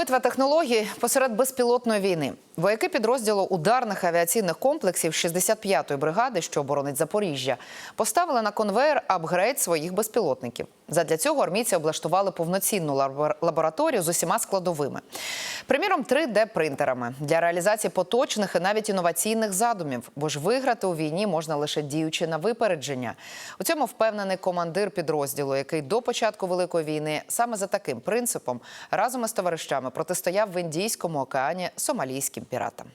Битва технологій посеред безпілотної війни. Вояки підрозділу ударних авіаційних комплексів 65-ї бригади, що боронить Запоріжжя, поставили на конвейер апгрейд своїх безпілотників. Задля цього армійці облаштували повноцінну лабор- лабораторію з усіма складовими. Приміром, 3D-принтерами для реалізації поточних і навіть інноваційних задумів, бо ж виграти у війні можна лише діючи на випередження. У цьому впевнений командир підрозділу, який до початку великої війни саме за таким принципом разом із товаришами протистояв в Індійському океані сомалійським піратам.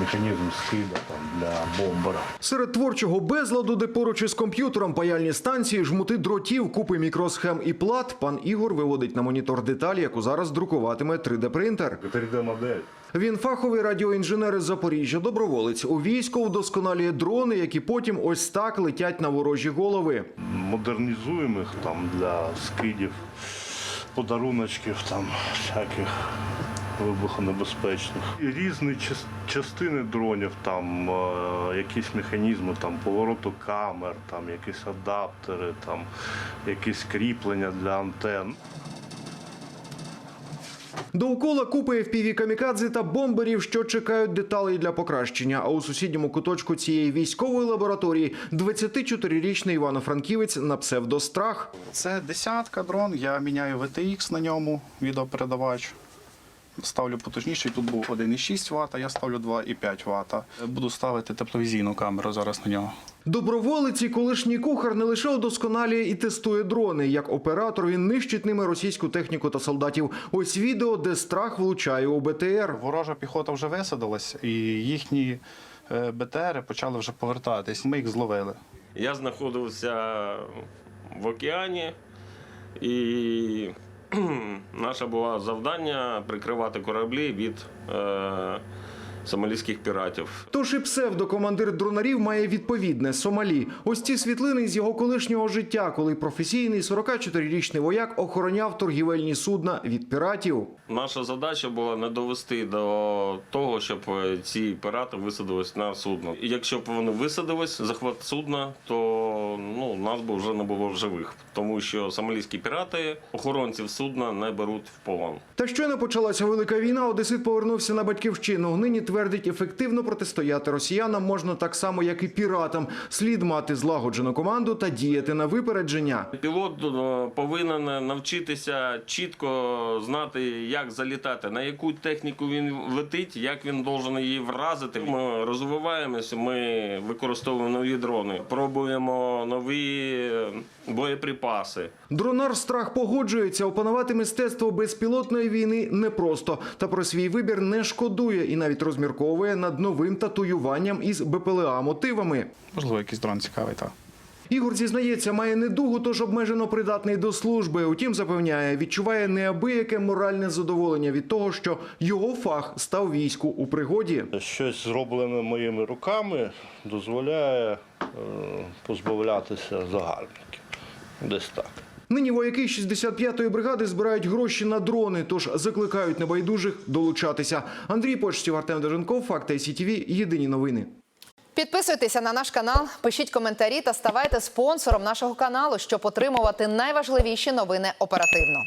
Механізм скида там для бомбера. Серед творчого безладу, де поруч із комп'ютером паяльні станції, жмути дротів, купи мікросхем і плат, пан Ігор виводить на монітор деталь, яку зараз друкуватиме 3D-принтер. 3D-модель. Він фаховий радіоінженер із Запоріжжя, доброволець. У війську вдосконалює дрони, які потім ось так летять на ворожі голови. Модернізуємо їх там для скидів, подаруночків там всяких вибухонебезпечних. І різні частини дронів, там е, якісь механізми там повороту камер, там якісь адаптери, там якісь кріплення для антенн. Довкола купи FPV камікадзе та бомберів, що чекають деталей для покращення. А у сусідньому куточку цієї військової лабораторії 24-річний Івано-Франківець на псевдострах. Це десятка дрон, я міняю VTX на ньому, відеопередавач. Ставлю потужніший, тут був 1,6 Вт, а я ставлю 2,5 Вт. Буду ставити тепловізійну камеру зараз на нього. Доброволець і колишній кухар не лише удосконалює і тестує дрони. Як оператор він нищить ними російську техніку та солдатів. Ось відео, де страх влучає у БТР. Ворожа піхота вже висадилась, і їхні е, БТРи почали вже повертатись. Ми їх зловили. Я знаходився в океані, і наше було завдання прикривати кораблі від е, сомалійських піратів. Тож і псевдокомандир дронарів має відповідне Сомалі. Ось ці світлини з його колишнього життя, коли професійний 44-річний вояк охороняв торгівельні судна від піратів. Наша задача була не довести до того, щоб е, ці пірати висадились на судно. І якщо б вони висадились, захват судна, то ну, нас би вже не було в живих, тому що сомалійські пірати охоронців судна не беруть в полон. Та щойно почалася велика війна. Одесит повернувся на батьківщину. Нині твердить, ефективно протистояти росіянам можна так само, як і піратам. Слід мати злагоджену команду та діяти на випередження. Пілот е, повинен навчитися чітко знати, як залітати, на яку техніку він летить, як він должен її вразити. Ми розвиваємося, ми використовуємо нові дрони, пробуємо нові е, боєприпаси. Дронар страх погоджується. Опанувати мистецтво безпілотної війни непросто. Та про свій вибір не шкодує і навіть розмірковує над новим татуюванням із БПЛА мотивами. Можливо, якийсь дрон цікавий, так. Ігор зізнається, має недугу, тож обмежено придатний до служби. Утім, запевняє, відчуває неабияке моральне задоволення від того, що його фах став війську у пригоді. Щось зроблене моїми руками дозволяє е, позбавлятися загарбників. Десь так. Нині вояки 65-ї бригади збирають гроші на дрони, тож закликають небайдужих долучатися. Андрій Почтів, Артем Деженков, Факти СІТВ, Єдині новини. Підписуйтеся на наш канал, пишіть коментарі та ставайте спонсором нашого каналу, щоб отримувати найважливіші новини оперативно.